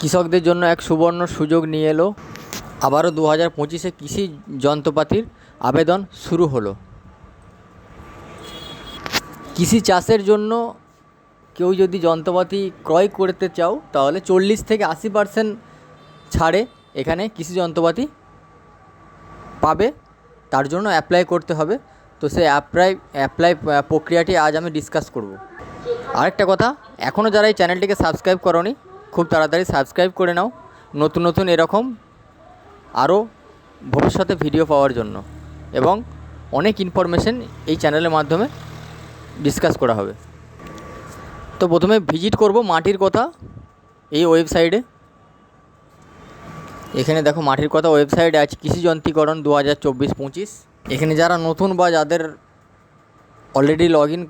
কৃষকদের জন্য এক সুবর্ণ সুযোগ নিয়ে এলো। আবারও দু হাজার পঁচিশে কৃষি যন্ত্রপাতির আবেদন শুরু হলো। কৃষি চাষের জন্য কেউ যদি যন্ত্রপাতি ক্রয় করতে চাও, তাহলে চল্লিশ থেকে আশি পার্সেন্ট ছাড়ে এখানে কৃষি যন্ত্রপাতি পাবে। তার জন্য অ্যাপ্লাই করতে হবে। তো সেই অ্যাপ্লাই অ্যাপ্লাই প্রক্রিয়াটি আজ আমি ডিসকাস করব। আরেকটা কথা এখনও যারা এই চ্যানেলটিকে সাবস্ক্রাইব করনি খুব তাড়াতাড়ি সাবস্ক্রাইব করে নাও। নতুন নতুন এরকম আরও ভবিষ্যতে ভিডিও পাওয়ার জন্য। এবং অনেক ইনফরমেশন এই চ্যানেলের মাধ্যমে ডিসকাস করা হবে। তো প্রথমে ভিজিট করব মাটির কথা এই ওয়েবসাইটে এখানে দেখো মাটির কথা ওয়েবসাইটে আছে কৃষি যন্ত্রীকরণ দু হাজার চব্বিশ পঁচিশ। এখানে যারা নতুন বা যাদের already log in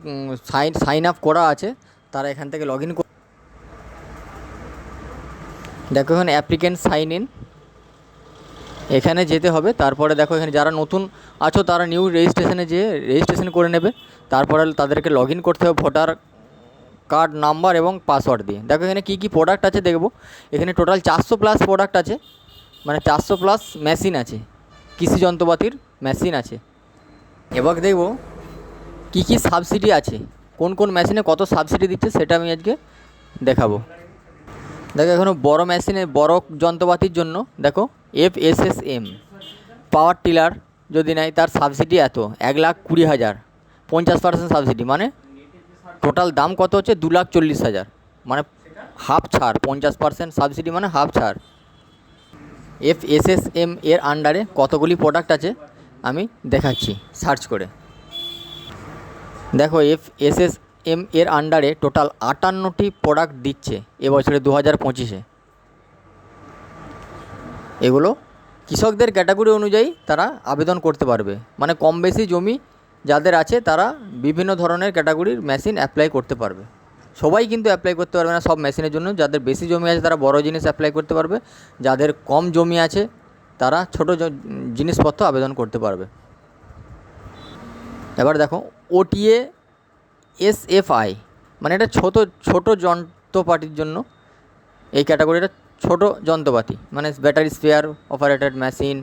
sign sign up করা আছে, তারা এখান থেকে লগ ইন দেখো এখানে অ্যাপ্লিকেন্ট সাইন ইন এখানে যেতে হবে, তারপরে দেখো এখানে যারা নতুন আছো, তারা নিউ রেজিস্ট্রেশনে যেয়ে রেজিস্ট্রেশন করে নেবে। তারপরে তাদেরকে লগ করতে হবে ভোটার কার্ড নাম্বার এবং পাসওয়ার্ড দিয়ে। দেখো এখানে কী কী প্রোডাক্ট আছে দেখব। এখানে টোটাল চারশো প্লাস প্রোডাক্ট আছে মানে চারশো প্লাস মেশিন আছে, কৃষি যন্ত্রপাতির মেশিন আছে। এবার দেখব কী কী সাবসিডি আছে, কোন কোন মেশিনে কত সাবসিডি দিচ্ছে, সেটা আমি আজকে দেখাবো। দেখো এখনও বড় মেশিনে, বড় যন্ত্রপাতির জন্য, দেখো F S S M power tiller যদি নেয় তার সাবসিডি এত, এক লাখ কুড়ি হাজার, পঞ্চাশ পার্সেন্ট সাবসিডি মানে টোটাল দাম কত হচ্ছে? দু লাখ চল্লিশ হাজার মানে হাফ ছাড়, পঞ্চাশ পার্সেন্ট সাবসিডি মানে হাফ ছাড়। এফ এস এস এম এর আন্ডারে কতগুলি প্রোডাক্ট আছে? আমি দেখাচ্ছি সার্চ করে। দেখো এফ এস এস এম এর আন্ডারে টোটাল আটান্নটি প্রোডাক্ট দিচ্ছে এবছরে দু হাজার পঁচিশে। এগুলো কৃষকদের ক্যাটাগরি অনুযায়ী তারা আবেদন করতে পারবে। মানে কম বেশি জমি যাদের আছে তারা বিভিন্ন ধরনের ক্যাটাগরির মেশিন অ্যাপ্লাই করতে পারবে। সবাই কিন্তু অ্যাপ্লাই করতে পারবে না সব মেশিনের জন্য। যাদের বেশি জমি আছে তারা বড় জিনিস অ্যাপ্লাই করতে পারবে। যাদের কম জমি আছে তারা ছোট জিনিসপত্র আবেদন করতে পারবে। এবার দেখো, ওটিএ এসএফআই মানে এটা ছোট ছোট যন্ত্রপাতির জন্য এই ক্যাটাগরিটা ছোট যন্ত্রপাতি মানে ব্যাটারি স্পেয়ার, অপারেটেড মেশিন,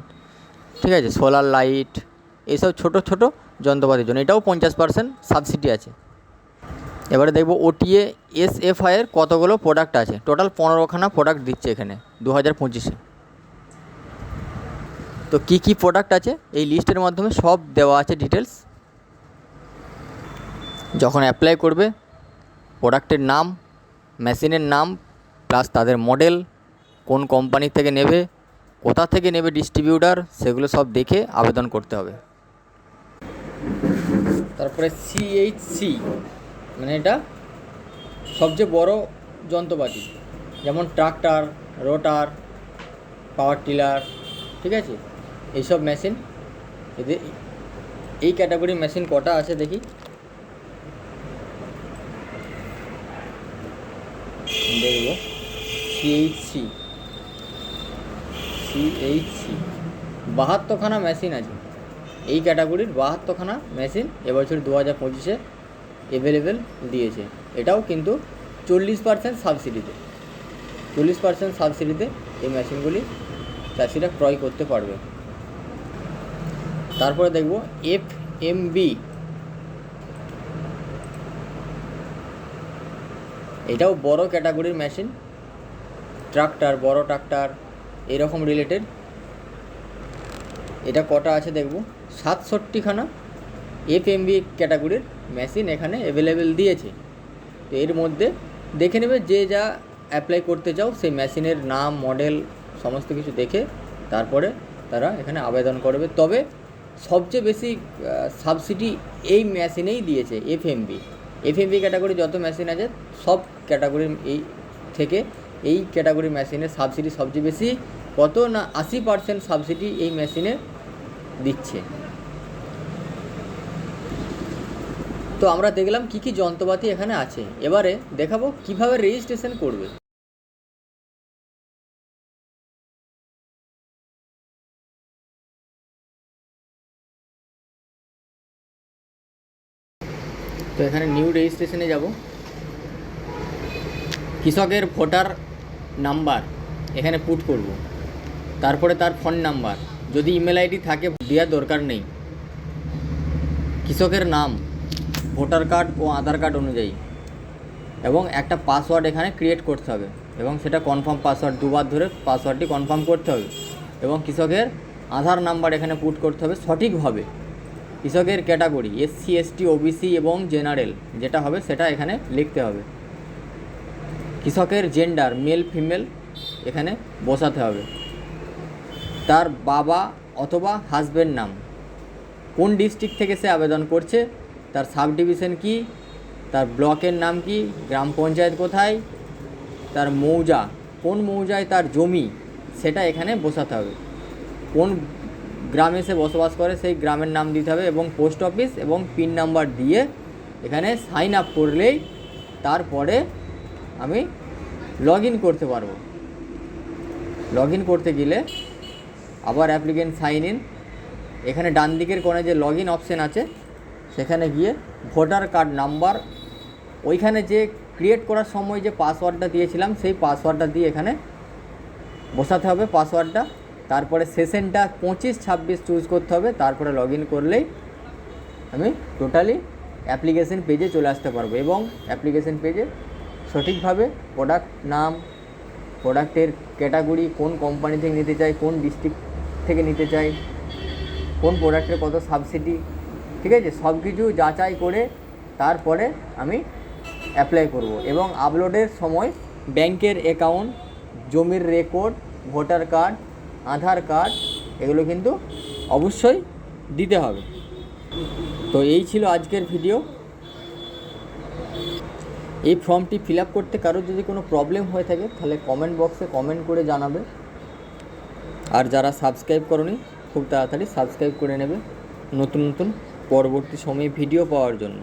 ঠিক আছে, সোলার লাইট এইসব ছোট ছোট যন্ত্রপাতির জন্য। এটাও পঞ্চাশ পার্সেন্ট সাবসিডি আছে। এবারে দেখব ওটিএ, এসএফআই এর কতগুলো প্রোডাক্ট আছে? টোটাল পনেরোখানা প্রোডাক্ট দিচ্ছে এখানে দু হাজার পঁচিশে। তো কী কী প্রোডাক্ট আছে? এই লিস্টের মাধ্যমে সব দেওয়া আছে ডিটেলস যখন অ্যাপ্লাই করবে প্রোডাক্টের নাম মেশিনের নাম প্লাস তাদের মডেল কোন কোম্পানি থেকে নেবে, কোথা থেকে নেবে ডিস্ট্রিবিউটার সেগুলো সব দেখে আবেদন করতে হবে। তারপরে সিএইচসি মানে এটা সবচেয়ে বড় যন্ত্রপাতি, যেমন ট্রাক্টর রোটার পাওয়ার টিলার ঠিক আছে? এইসব মেশিন এদের এই ক্যাটাগরির মেশিন কটা আছে দেখি? দেখব। সিএইচসি সিএইচসি বাহাত্তরখানা মেশিন আছে। এই ক্যাটাগরির বাহাত্তরখানা মেশিন এবছর দু হাজার পঁচিশে অ্যাভেলেবেল দিয়েছে। এটাও কিন্তু চল্লিশ পার্সেন্ট সাবসিডিতে চল্লিশ পার্সেন্ট সাবসিডিতে এই মেশিনগুলি চাষিরা ক্রয় করতে পারবে। তারপরে দেখব এফ এম বি এটাও বড় ক্যাটাগরির মেশিন। ট্রাক্টর, বড় ট্রাক্টর, এরকম রিলেটেড এটা কটা আছে দেখব? সাতষট্টিখানা এফএমবি ক্যাটাগরির মেশিন এখানে অ্যাভেলেবেল দিয়েছে। তো এর মধ্যে দেখে নেবে, যে যা অ্যাপ্লাই করতে চাও, সেই মেশিনের নাম মডেল সমস্ত কিছু দেখে তারপরে তারা এখানে আবেদন করবে। তবে সবচেয়ে বেশি সাবসিডি এই মেশিনেই দিয়েছে এফএমবি এফএমবি ক্যাটাগরি যত মেশিন আছে, সব ক্যাটাগরির এই থেকে এই ক্যাটাগরি মেশিনের সাবসিডি সবচেয়ে বেশি কত না আশি পার্সেন্ট সাবসিডি এই মেশিনে দিচ্ছে। তো আমরা দেখলাম কি কি যন্ত্রপাতি এখানে আছে। এবারে দেখাবো কীভাবে রেজিস্ট্রেশন করবে। তো এখানে নিউ রেজিস্ট্রেশনে যাব। কৃষকের ভোটার নাম্বার এখানে পুট করব। তারপরে তার ফোন নাম্বার যদি ইমেল আইডি থাকে, দেওয়ার দরকার নেই। কৃষকের নাম, ভোটার কার্ড ও আধার কার্ড অনুযায়ী। এবং একটা পাসওয়ার্ড এখানে ক্রিয়েট করতে হবে। এবং সেটা কনফার্ম পাসওয়ার্ড দুবার ধরে পাসওয়ার্ডটি কনফার্ম করতে হবে। এবং কৃষকের আধার নাম্বার এখানে পুট করতে হবে সঠিকভাবে। কৃষকের ক্যাটাগরি এসসি এসটি ওবিসি এবং জেনারেল যেটা হবে সেটা এখানে লিখতে হবে। কৃষকের জেন্ডার মেল ফিমেল এখানে বসাতে হবে। তার বাবা অথবা হাজবেন্ড নাম। কোন ডিস্ট্রিক্ট থেকে সে আবেদন করছে? তার সাব ডিভিশন কী? তার ব্লকের নাম কি? গ্রাম পঞ্চায়েত কোথায়? তার মৌজা, কোন মৌজায় তার জমি? সেটা এখানে বসাতে হবে। কোন গ্রামে সে বসবাস করে, সেই গ্রামের নাম দিতে হবে এবং পোস্ট অফিস এবং পিন নাম্বার দিয়ে এখানে সাইন আপ করলেই তারপরে আমি লগ ইন করতে পারব। লগ ইন করতে গেলে আবার অ্যাপ্লিকেন্ট সাইন ইন এখানে ডান দিকের কোণে যে লগ ইন অপশান আছে, সেখানে গিয়ে ভোটার কার্ড নাম্বার ওইখানে যে ক্রিয়েট করার সময় যে পাসওয়ার্ডটা দিয়েছিলাম, সেই পাসওয়ার্ডটা দিয়ে এখানে বসাতে হবে পাসওয়ার্ডটা তারপরে সেশনটা পঁচিশ ছাব্বিশ চুজ করতে হবে, তারপরে লগ ইন করলেই আমি টোটালি অ্যাপ্লিকেশন পেজে চলে আসতে পারব এবং অ্যাপ্লিকেশন পেজে সঠিকভাবে প্রোডাক্ট নাম প্রোডাক্টের ক্যাটাগরি কোন কোম্পানি থেকে নিতে চাই কোন ডিস্ট্রিক্ট থেকে নিতে চাই কোন প্রোডাক্টের কত সাবসিডি ঠিক আছে? সব কিছু যাচাই করে তারপরে আমি অ্যাপ্লাই করব এবং আপলোডের সময় ব্যাংকের অ্যাকাউন্ট জমির record voter card Aadhaar card এগুলো কিন্তু অবশ্যই দিতে হবে। তো এই ছিল আজকের ভিডিও এই ফর্মটি ফিল আপ করতে কারোর যদি কোনো প্রবলেম হয়ে থাকে, তাহলে কমেন্ট বক্সে কমেন্ট করে জানাবে। আর যারা সাবস্ক্রাইব করনি, খুব তাড়াতাড়ি সাবস্ক্রাইব করে নেবে নতুন নতুন পরবর্তী সময়ে ভিডিও পাওয়ার জন্য।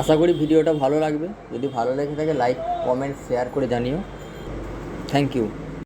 আশা করি ভিডিওটা ভালো লাগবে। যদি ভালো লেগে থাকে লাইক কমেন্ট শেয়ার করে জানিও। Thank you